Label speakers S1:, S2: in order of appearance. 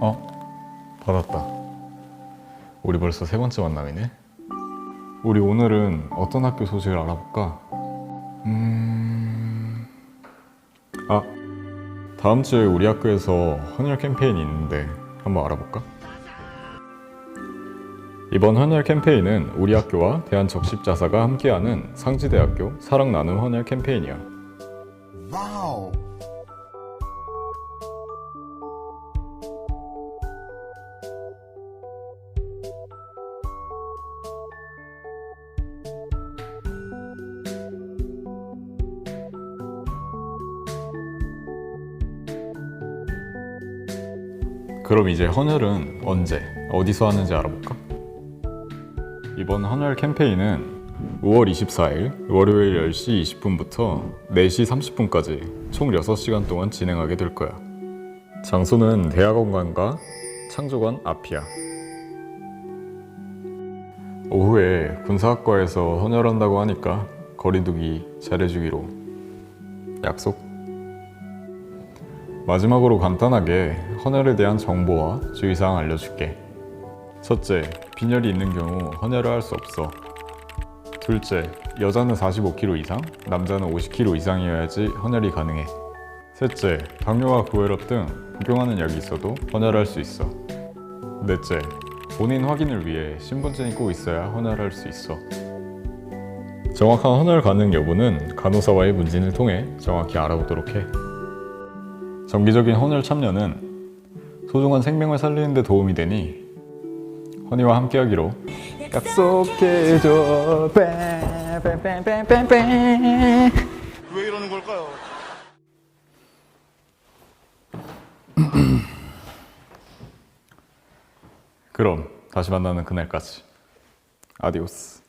S1: 어? 받았다. 우리 벌써 세 번째 만남이네. 우리 오늘은 어떤 학교 소식을 알아볼까? 음... 아, 다음 주에 우리 학교에서 헌혈 캠페인이 있는데 한번 알아볼까? 이번 헌혈 캠페인은 우리 학교와 대한적십자사가 함께하는 상지대학교 사랑 나눔 헌혈 캠페인이야.
S2: 와우.
S1: 그럼 이제 헌혈은 언제, 어디서 하는지 알아볼까? 이번 헌혈 캠페인은 5월 24일 월요일 10시 20분부터 4시 30분까지 총 6시간 동안 진행하게 될 거야. 장소는 대학원관과 창조관 앞이야. 오후에 군사학과에서 헌혈한다고 하니까 거리두기 잘해주기로 약속? 마지막으로 간단하게 헌혈에 대한 정보와 주의사항 알려줄게. 첫째, 빈혈이 있는 경우 헌혈을 할 수 없어. 둘째, 여자는 45kg 이상, 남자는 50kg 이상이어야지 헌혈이 가능해. 셋째, 당뇨와 고혈압 등 복용하는 약이 있어도 헌혈할 수 있어. 넷째, 본인 확인을 위해 신분증이 꼭 있어야 헌혈할 수 있어. 정확한 헌혈 가능 여부는 간호사와의 문진을 통해 정확히 알아보도록 해. 정기적인 헌혈 참여는 소중한 생명을 살리는 데 도움이 되니 허니와 함께하기로. 약속해줘.
S2: 왜 이러는 걸까요?
S1: 그럼 다시 만나는 그날까지. 아디오스